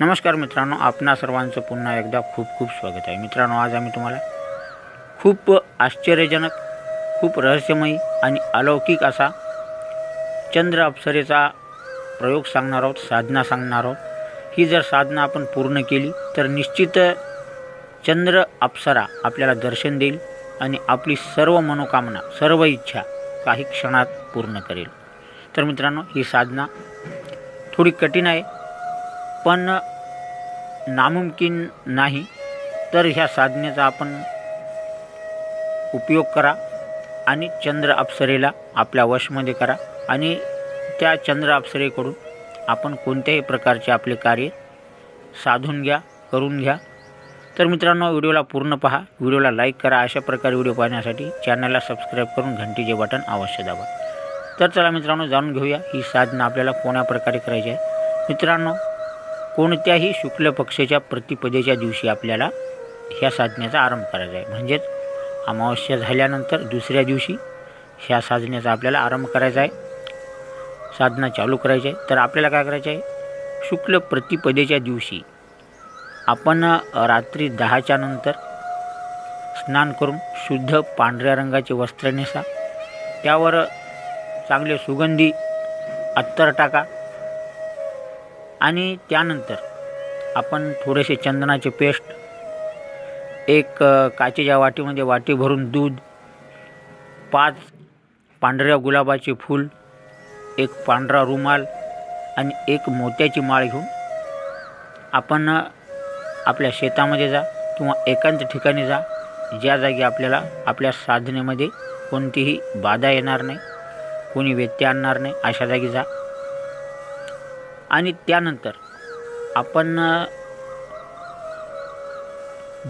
नमस्कार मित्रांनो आपणा सर्वांचं पुन्हा एकदा खूप खूप स्वागत आहे. मित्रांनो आज आम्ही तुम्हाला खूप आश्चर्यजनक खूप रहस्यमयी आणि अलौकिक असा चंद्र अप्सरेचा प्रयोग सांगणार आहोत साधना सांगणार आहोत. ही जर साधना आपण पूर्ण केली तर निश्चित चंद्र अप्सरा आपल्याला दर्शन देईल आणि आपली सर्व मनोकामना सर्व इच्छा काही क्षणात पूर्ण करेल. तर मित्रांनो ही साधना थोडी कठीण आहे पण नामुमकिन नाही तर ह्या साधनेचा आपण उपयोग करा आणि चंद्र अप्सरेला आपल्या वशमध्ये करा आणि त्या चंद्र अप्सरेकडून आपण कोणत्याही प्रकारचे आपले कार्य साधून घ्या करून घ्या. तर मित्रांनो व्हिडिओला पूर्ण पहा. व्हिडिओला लाईक करा. अशा प्रकारे व्हिडिओ पाहण्यासाठी चॅनलला सबस्क्राईब करून घंटीचे बटन अवश्य दाबा. तर चला मित्रांनो जाणून घेऊया. ही साधना आपल्याला कोण्या प्रकारे करायची आहे? मित्रांनो कोणत्याही शुक्ल पक्षाच्या प्रतिपदेच्या दिवशी आपल्याला ह्या साधनेचा आरंभ करायचा आहे. म्हणजेच अमावस्या झाल्यानंतर दुसऱ्या दिवशी ह्या साधनेचा आपल्याला आरंभ करायचा आहे. साधना चालू करायची आहे. तर आपल्याला काय करायचं आहे? शुक्ल प्रतिपदेच्या दिवशी आपण रात्री दहाच्या नंतर स्नान करून शुद्ध पांढऱ्या रंगाचे वस्त्र नेसा. त्यावर चांगले सुगंधी अत्तर टाका. आणि त्यानंतर आपण थोडेसे चंदनाचे पेस्ट एक काचेच्या वाटीमध्ये वाटी भरून दूध पाच पांढऱ्या गुलाबाचे फूल एक पांढरा रुमाल आणि एक मोत्याची माळ घेऊन आपण आपल्या शेतामध्ये जा किंवा एकांत ठिकाणी जा ज्या जागी आपल्याला आपल्या साधनेमध्ये कोणतीही बाधा येणार नाही कोणी व्यत्यय आणणार नाही अशा जागी जा. आणि त्यानंतर आपण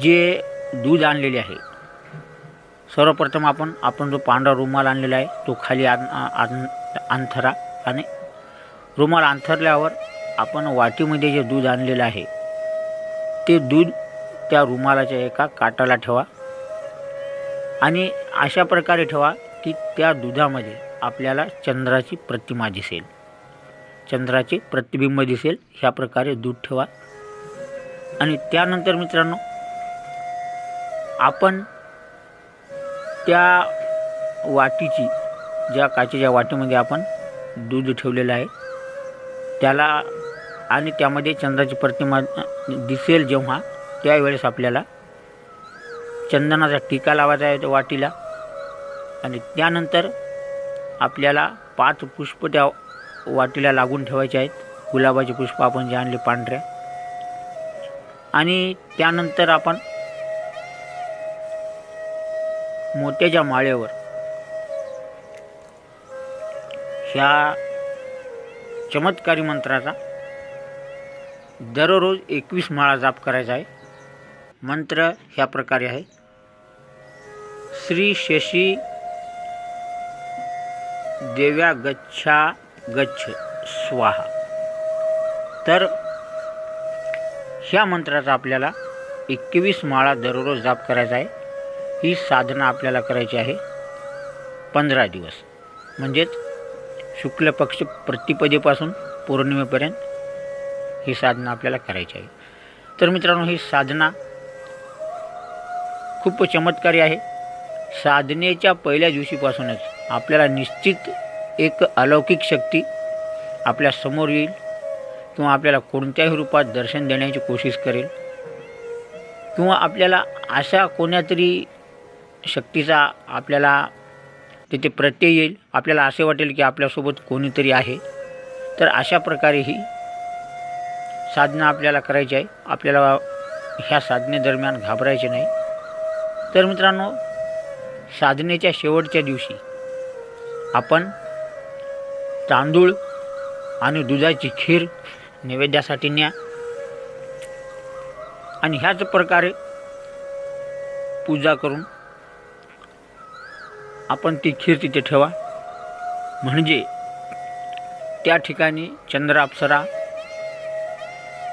जे दूध आणलेले आहे सर्वप्रथम आपण आपण जो पांढरा रुमाल आणलेला आहे तो खाली आण- अंथरा आणि रुमाल अंथरल्यावर आपण वाटीमध्ये जे दूध आणलेलं आहे ते दूध त्या रुमालाच्या एका काटाला ठेवा आणि अशा प्रकारे ठेवा की त्या दुधामध्ये आपल्याला चंद्राची प्रतिमा दिसेल. चंद्राचे प्रतिबिंब दिसेल ह्या प्रकारे दूध ठेवा. आणि त्यानंतर मित्रांनो आपण त्या वाटीची ज्या काचेच्या वाटीमध्ये आपण दूध ठेवलेलं आहे त्याला आणि त्यामध्ये चंद्राची प्रतिमा दिसेल जेव्हा त्यावेळेस आपल्याला चंदनाचा टीका लावायचा आहे त्या वाटीला. आणि त्यानंतर आपल्याला पाच पुष्प त्या वाटीला लागून ठेवायचे आहेत. गुलाबाचे पुष्प आपण जे आणले पांढऱ्या आणि त्यानंतर आपण मोत्याच्या माळेवर ह्या चमत्कारी मंत्राचा दररोज एकवीस माळा जाप करायचा आहे. मंत्र ह्या प्रकारे आहे. श्री शशी देव्या गच्छा गच्छ स्वाहा. तर ह्या मंत्राचा आपल्याला एकवीस माळा दररोज जाप करायचा आहे. ही साधना आपल्याला करायची आहे पंधरा दिवस. म्हणजेच शुक्ल पक्ष प्रतिपदेपासून पौर्णिमेपर्यंत ही साधना आपल्याला करायची आहे. तर मित्रांनो ही साधना खूप चमत्कारी आहे. साधनेच्या पहिल्या दिवशीपासूनच आपल्याला निश्चित एक अलौकिक शक्ती आपल्यासमोर येईल किंवा आपल्याला कोणत्याही रूपात दर्शन देण्याची कोशिश करेल किंवा आपल्याला अशा कोण्यातरी शक्तीचा आपल्याला तिथे प्रत्यय येईल. आपल्याला असे वाटेल की आपल्यासोबत कोणीतरी आहे. तर अशा प्रकारे ही साधना आपल्याला करायची आहे. आपल्याला ह्या साधनेदरम्यान घाबरायचे नाही. तर मित्रांनो साधनेच्या शेवटच्या दिवशी आपण तांदूळ आणि दुधाची खीर नैवेद्यासाठी न्या. आणि ह्याच प्रकारे पूजा करून आपण ती खीर तिथे ठेवा. म्हणजे त्या ठिकाणी चंद्र अप्सरा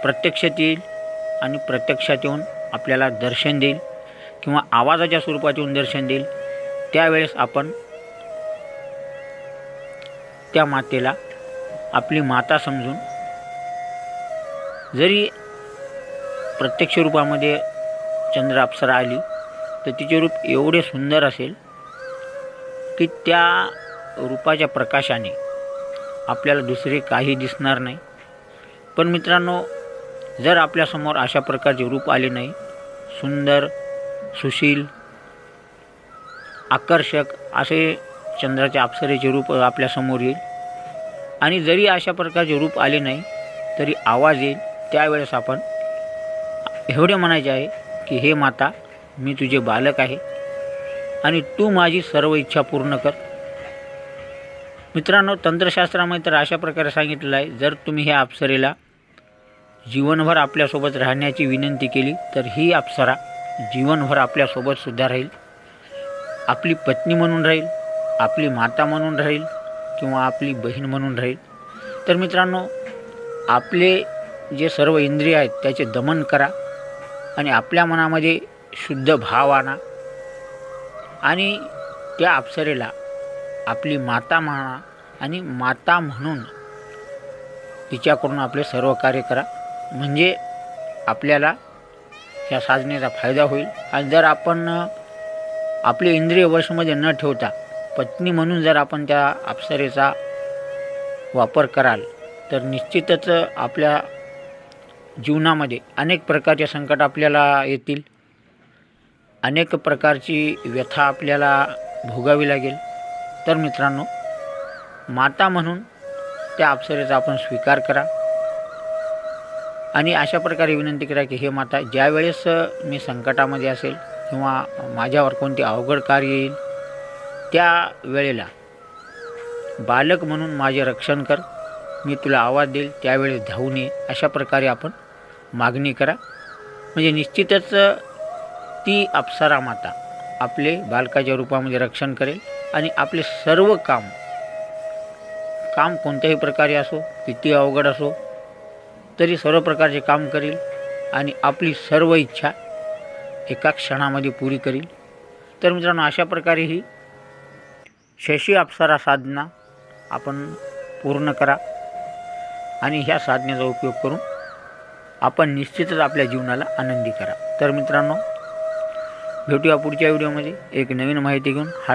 प्रत्यक्षात येईल आणि प्रत्यक्षात येऊन आपल्याला दर्शन देईल किंवा आवाजाच्या स्वरूपात येऊन दर्शन देईल. त्यावेळेस आपण त्या मातेला आपली माता समजून जरी प्रत्यक्ष रूपामध्ये चंद्र अप्सरा आली तर तिचे रूप एवढे सुंदर असेल की त्या रूपाच्या प्रकाशाने आपल्याला दुसरे काही दिसणार नाही. पण मित्रांनो जर आपल्यासमोर अशा प्रकारचे रूप आले नाही सुंदर सुशील आकर्षक असे चंद्राचे अप्सरेचे रूप आपल्यासमोर येईल. आणि जरी अशा प्रकारचे रूप आले नाही तरी आवाज येईल. त्यावेळेस आपण एवढे म्हणायचे आहे की हे माता मी तुझे बालक आहे आणि तू माझी सर्व इच्छा पूर्ण कर. मित्रांनो तंत्रशास्त्रामध्ये तर अशा प्रकारे सांगितलेलं आहे जर तुम्ही ह्या अप्सरेला जीवनभर आपल्यासोबत राहण्याची विनंती केली तर ही अप्सरा जीवनभर आपल्यासोबतसुद्धा राहील. आपली पत्नी म्हणून राहील आपली माता म्हणून राहील किंवा आपली बहीण म्हणून राहील. तर मित्रांनो आपले जे सर्व इंद्रिय आहेत त्याचे दमन करा आणि आपल्या मनामध्ये शुद्ध भाव आणा आणि त्या अप्सरेला आपली माता म्हणा आणि माता म्हणून तिच्याकडून आपले सर्व कार्य करा. म्हणजे आपल्याला ह्या साधनेचा फायदा होईल. आणि जर आपण आपले इंद्रिय वशमध्ये न ठेवता पत्नी म्हणून जर आपण त्या अप्सरेचा वापर कराल तर निश्चितच आपल्या जीवनामध्ये अनेक प्रकारचे संकट आपल्याला येतील. अनेक प्रकारची व्यथा आपल्याला भोगावी लागेल. तर मित्रांनो माता म्हणून त्या अप्सरेचा आपण स्वीकार करा. आणि अशा प्रकारे विनंती करा की हे माता ज्यावेळेस मी संकटामध्ये असेल किंवा माझ्यावर कोणते अवघड कार्य येईल त्या वेळेला बालक म्हणून माझे रक्षण कर. मी तुला आवाज देईल त्यावेळेस धावून ये. अशा प्रकारे आपण मागणी करा. म्हणजे निश्चितच ती अप्सरा माता आपले बालकाच्या रूपामध्ये रक्षण करेल आणि आपले सर्व काम काम कोणत्याही प्रकारे असो किती अवघड असो तरी सर्व प्रकारचे काम करेल आणि आपली सर्व इच्छा एका क्षणामध्ये पुरी करील. तर मित्रांनो अशा प्रकारे ही शशी अप्सरा साधना आपण पूर्ण करा आणि ह्या साधनेचा उपयोग करून आपण निश्चितच आपल्या जीवनाला आनंदी करा. तर मित्रांनो भेटूया पुढच्या व्हिडिओमध्ये. एक नवीन माहिती घेऊन. हा